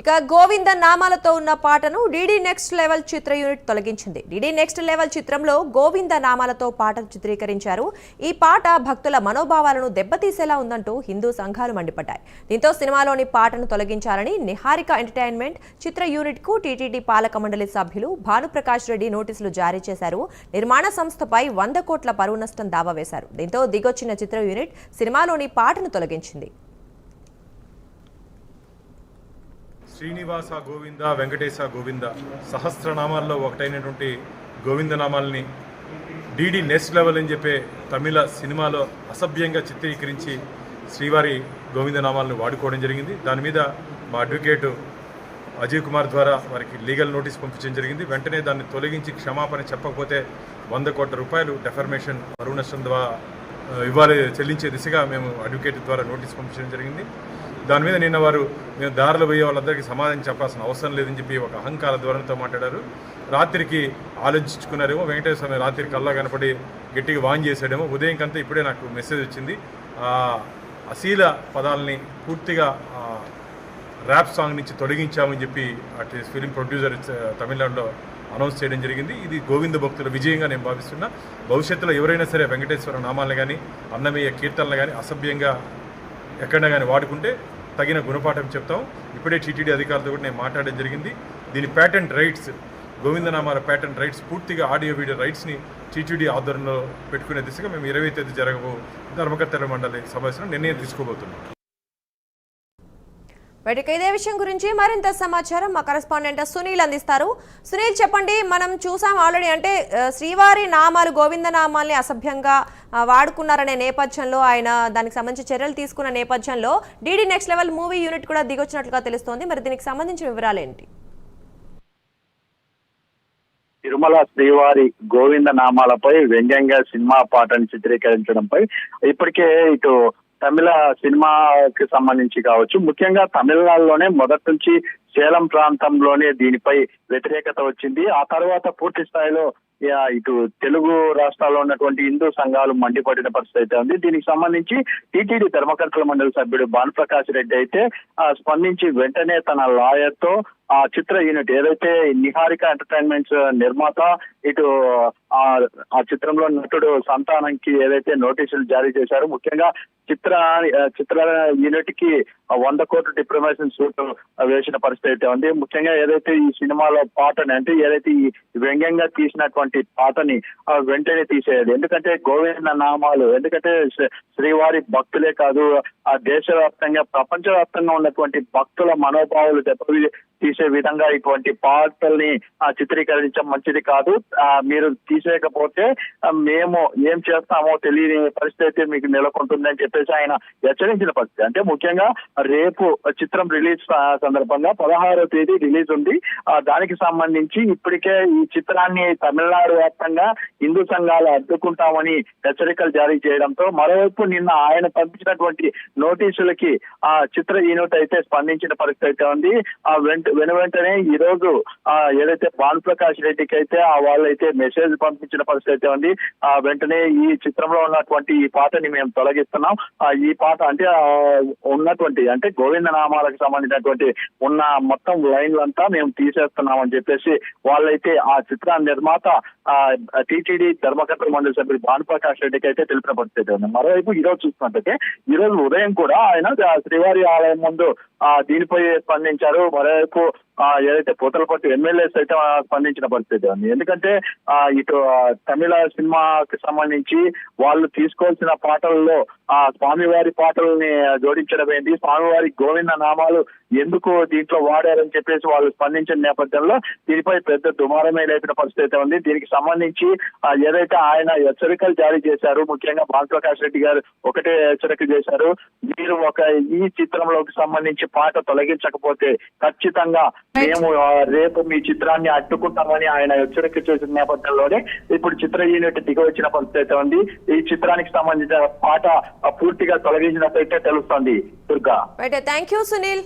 ఇక గోవింద నామాలతో ఉన్న పాటను డీడీ నెక్స్ట్ లెవెల్ చిత్ర యూనిట్ తొలగించింది. డీడీ నెక్స్ట్ లెవెల్ చిత్రంలో గోవింద నామాలతో పాటను చిత్రీకరించారు. ఈ పాట భక్తుల మనోభావాలను దెబ్బతీసేలా ఉందంటూ హిందూ సంఘాలు మండిపడ్డాయి. దీంతో సినిమాలోని పాటను తొలగించాలని నిహారిక ఎంటర్టైన్మెంట్ చిత్ర యూనిట్కు టీటీడీ పాలక మండలి సభ్యులు భానుప్రకాష్ రెడ్డి నోటీసులు జారీ చేశారు. నిర్మాణ సంస్థపై వంద కోట్ల పరువు నష్టం దావా వేశారు. దీంతో దిగొచ్చిన చిత్ర యూనిట్ సినిమాలోని పాటను తొలగించింది. శ్రీనివాస గోవింద వెంకటేశ గోవింద సహస్రనామాల్లో ఒకటైనటువంటి గోవిందనామాల్ని డీడీ నెక్స్ట్ లెవెల్ అని చెప్పే తమిళ సినిమాలో అసభ్యంగా చిత్రీకరించి శ్రీవారి గోవిందనామాలను వాడుకోవడం జరిగింది. దాని మీద మా అడ్వకేటు అజయ్ కుమార్ ద్వారా వారికి లీగల్ నోటీస్ పంపించడం జరిగింది. వెంటనే దాన్ని తొలగించి క్షమాపణ చెప్పకపోతే వంద కోట్ల రూపాయలు డెఫర్మేషన్ పరువు నష్టం ద్వారా ఇవ్వాలి చెల్లించే దిశగా మేము అడ్వకేట్ ద్వారా నోటీస్ పంపించడం జరిగింది. దాని మీద నిన్న వారు నేను దారిలో పోయే వాళ్ళందరికీ సమాధానం చెప్పాల్సిన అవసరం లేదని చెప్పి ఒక అహంకార ధోరణితో మాట్లాడారు. రాత్రికి ఆలోచించుకున్నారేమో వెంకటేశ్వర స్వామి రాత్రికి కల్లా కనపడి గట్టిగా వాన్ చేశాడేమో. ఉదయం కంతా ఇప్పుడే నాకు మెసేజ్ వచ్చింది. ఆ అశీల పదాలని పూర్తిగా ర్యాప్ సాంగ్ నుంచి తొలగించామని చెప్పి అటు ఫిలిం ప్రొడ్యూసర్ తమిళనాడులో అనౌన్స్ చేయడం జరిగింది. ఇది గోవింద భక్తుల విజయంగా నేను భావిస్తున్నా. భవిష్యత్తులో ఎవరైనా సరే వెంకటేశ్వర నామాలను కానీ అన్నమయ్య కీర్తనలు కానీ అసభ్యంగా ఎక్కడైనా కానీ వాడుకుంటే తగిన గుణపాఠం చెప్తాం. ఇప్పుడే టీటీడీ అధికారులతో కూడా నేను మాట్లాడడం జరిగింది. దీని ప్యాటెంట్ రైట్స్ గోవిందనామాల ప్యాటెంట్ రైట్స్ పూర్తిగా ఆడియో వీడియో రైట్స్ని టీటీడీ ఆధ్వర్యంలో పెట్టుకునే దిశగా మేము ఇరవై తేదీ జరగబో ధర్మకర్తల మండలి సమావేశంలో నిర్ణయం తీసుకోబోతున్నాం. బయటకు ఇదే విషయం గురించి మరింత సమాచారం మా కరెస్పాండెంట్ సునీల్ అందిస్తారు. సునీల్ చెప్పండి మనం చూసాం ఆల్రెడీ అంటే శ్రీవారి నామాలు గోవింద నామాల్ని అసభ్యంగా వాడుకున్నారనే నేపథ్యంలో ఆయన దానికి సంబంధించి చర్యలు తీసుకున్న నేపథ్యంలో DD next level movie unit కూడా దిగొచ్చినట్లుగా తెలుస్తోంది. మరి దీనికి సంబంధించిన వివరాలు ఏంటి తిరుమల శ్రీవారి గోవింద నామాలపై వ్యంగ్యంగా సినిమా పాటను చిత్రీకరించడంపై ఇప్పటికే ఇటు తమిళ సినిమాకి సంబంధించి కావచ్చు ముఖ్యంగా తమిళనాడులోనే మొదటి నుంచి సేలం ప్రాంతంలోనే దీనిపై వ్యతిరేకత వచ్చింది. ఆ తర్వాత పూర్తి స్థాయిలో ఇటు తెలుగు రాష్ట్రాల్లో ఉన్నటువంటి హిందూ సంఘాలు మండిపడిన పరిస్థితి అయితే ఉంది. దీనికి సంబంధించి టీటీడీ ధర్మకర్తల మండలి సభ్యుడు భానుప్రకాష్ రెడ్డి అయితే స్పందించి వెంటనే తన లాయర్తో ఆ చిత్ర యూనిట్ ఏదైతే నిహారిక ఎంటర్టైన్మెంట్స్ నిర్మాత ఇటు ఆ ఆ చిత్రంలో నటుడు సంతానంకి ఏదైతే నోటీసులు జారీ చేశారో ముఖ్యంగా చిత్ర చిత్ర యూనిట్కి వంద కోట్ల డిప్రమేషన్ సూట్ వేసిన పరిస్థితి అయితే ఉంది. ముఖ్యంగా ఏదైతే ఈ సినిమాలో పాటని అంటే ఏదైతే ఈ వ్యంగ్యంగా తీసినటువంటి పాటని వెంటనే తీసేయాలి. ఎందుకంటే గోవింద నామాలు ఎందుకంటే శ్రీ- శ్రీవారి భక్తులే కాదు ఆ దేశవ్యాప్తంగా ప్రపంచవ్యాప్తంగా ఉన్నటువంటి భక్తుల మనోభావాలు దెబ్బ తీసే విధంగా ఇటువంటి పాటల్ని ఆ, చిత్రీకరించడం మంచిది కాదు. మీరు తీసేయకపోతే మేము ఏం చేస్తామో తెలియని పరిస్థితి అయితే మీకు నెలకొంటుందని చెప్పేసి ఆయన హెచ్చరించిన పరిస్థితి. అంటే ముఖ్యంగా రేపు చిత్రం రిలీజ్ సందర్భంగా పదహారో తేదీ రిలీజ్ ఉంది. ఆ, దానికి సంబంధించి ఇప్పటికే ఈ చిత్రాన్ని తమిళనాడు వ్యాప్తంగా హిందూ సంఘాలు అడ్డుకుంటామని హెచ్చరికలు జారీ చేయడంతో మరోవైపు నిన్న ఆయన పంపించినటువంటి నోటీసులకి ఆ చిత్ర యూనిట్ అయితే స్పందించిన పరిస్థితి అయితే ఉంది. ఆ వెంట వెను వెంటనే ఈ రోజు ఆ ఏదైతే భాను ప్రకాష్ రెడ్డికి అయితే ఆ వాళ్ళైతే మెసేజ్ పంపించిన పరిస్థితి అయితే ఉంది. ఆ వెంటనే ఈ చిత్రంలో ఉన్నటువంటి ఈ పాటని మేము తొలగిస్తున్నాం. ఈ పాట అంటే ఉన్నటువంటి అంటే గోవింద నామాలకు సంబంధించినటువంటి ఉన్న మొత్తం లైన్లంతా మేము తీసేస్తున్నాం అని చెప్పేసి వాళ్ళైతే ఆ చిత్ర నిర్మాత ఆ టీటీడీ ధర్మకర్త మండలి సభ్యుడు భానుప్రకాష్ రెడ్డికి అయితే తెలిపిన పరిస్థితి ఉంది మరోవైపు ఈ రోజు చూసినట్టయితే ఈ రోజు ఉదయం కూడా ఆయన శ్రీవారి ఆలయం ముందు ఆ దీనిపై స్పందించారు. మరోవైపు ఏదైతే పూతలపట్టు ఎమ్మెల్యేస్ అయితే స్పందించిన పరిస్థితి ఉంది. ఎందుకంటే ఆ ఇటు తమిళ సినిమాకి సంబంధించి వాళ్ళు తీసుకోవాల్సిన పాటల్లో ఆ స్వామివారి పాటల్ని జోడించడం ఏంటి స్వామివారి గోవింద నామాలు ఎందుకు దీంట్లో వాడారని చెప్పేసి వాళ్ళు స్పందించిన నేపథ్యంలో దీనిపై పెద్ద దుమారమే లేపిన పరిస్థితి అయితే ఉంది. దీనికి సంబంధించి ఏదైతే ఆయన హెచ్చరికలు జారీ చేశారు ముఖ్యంగా భానుప్రకాష్ రెడ్డి గారు ఒకటే హెచ్చరిక చేశారు మీరు ఒక ఈ చిత్రంలోకి సంబంధించి పాట తొలగించకపోతే ఖచ్చితంగా మేము రేపు మీ చిత్రాన్ని అడ్డుకుంటామని ఆయన హెచ్చరిక చేసిన నేపథ్యంలోనే ఇప్పుడు చిత్ర యూనిట్ దిగి వచ్చిన పరిస్థితి అయితే ఉంది. ఈ చిత్రానికి సంబంధించిన పాట పూర్తిగా తొలగించినట్టయితే తెలుస్తుంది Durga. Right thank you Sunil